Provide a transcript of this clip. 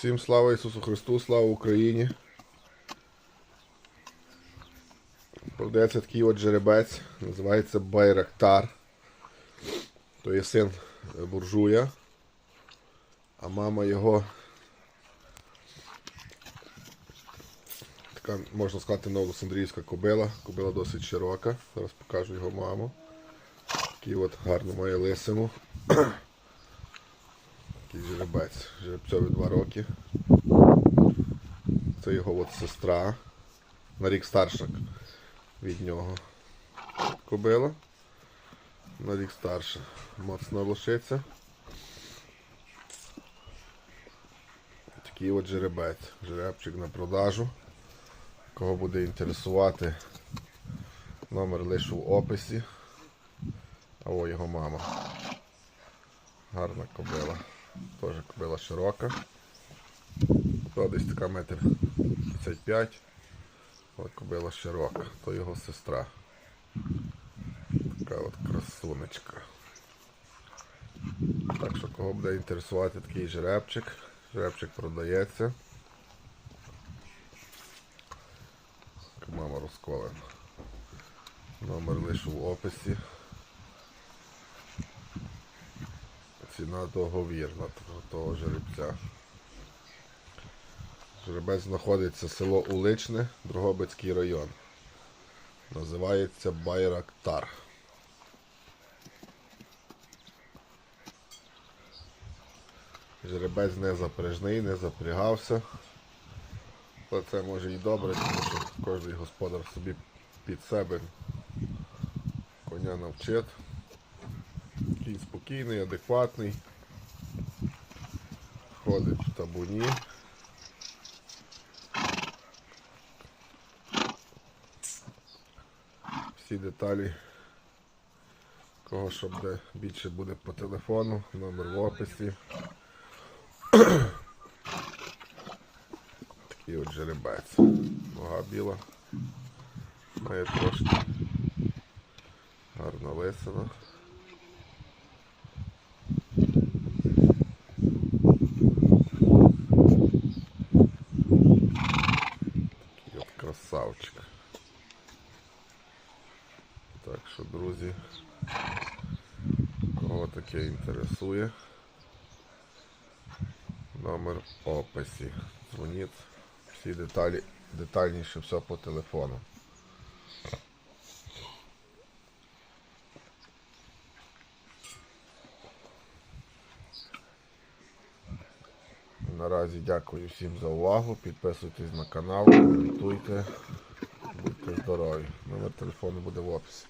Всім слава Ісусу Христу, слава Україні. Продається такий от жеребець, називається Байрактар. То є син е, буржуя, а мама його така, можна сказати, новосандрійська кобила. Кобила досить широка. Зараз покажу його маму. Такий от гарно має лисину. Такий жеребець. Жеребцьові два роки. Це його от сестра. На рік старша від нього. Кобила. На рік старша. Моцна лошиця. Такий от жеребець. Жеребчик на продажу. Кого буде інтересувати, номер лише в описі. А о його мама. Гарна кобила. Теж кобила широка. То десь така метр 55. Але кобила широка. То його сестра. Така от красунечка. Так що кого буде інтересувати такий жеребчик. Жеребчик продається. Мама розколена. Номер лише в описі. Ціна договірна того- жеребця. Жеребець знаходиться село Уличне, Дрогобицький район. Називається Байрактар. Жеребець не запряжний, не запрягався. Але це може і добре, тому що кожен господар собі під себе коня навчить. Кінь спокійний, адекватний. Ходить в табуні. Всі деталі, кого що буде більше буде по телефону, номер в описі. Такий от жеребець. Нога біла. Має трошки гарна лисина. Такий от красавчик. Так що, друзі, кого таке інтересує, номер в описі. Дзвоніть, всі деталі, детальніше все по телефону. Наразі дякую всім за увагу. Підписуйтесь на канал, коментуйте, будьте здорові. Номер телефону буде в описі.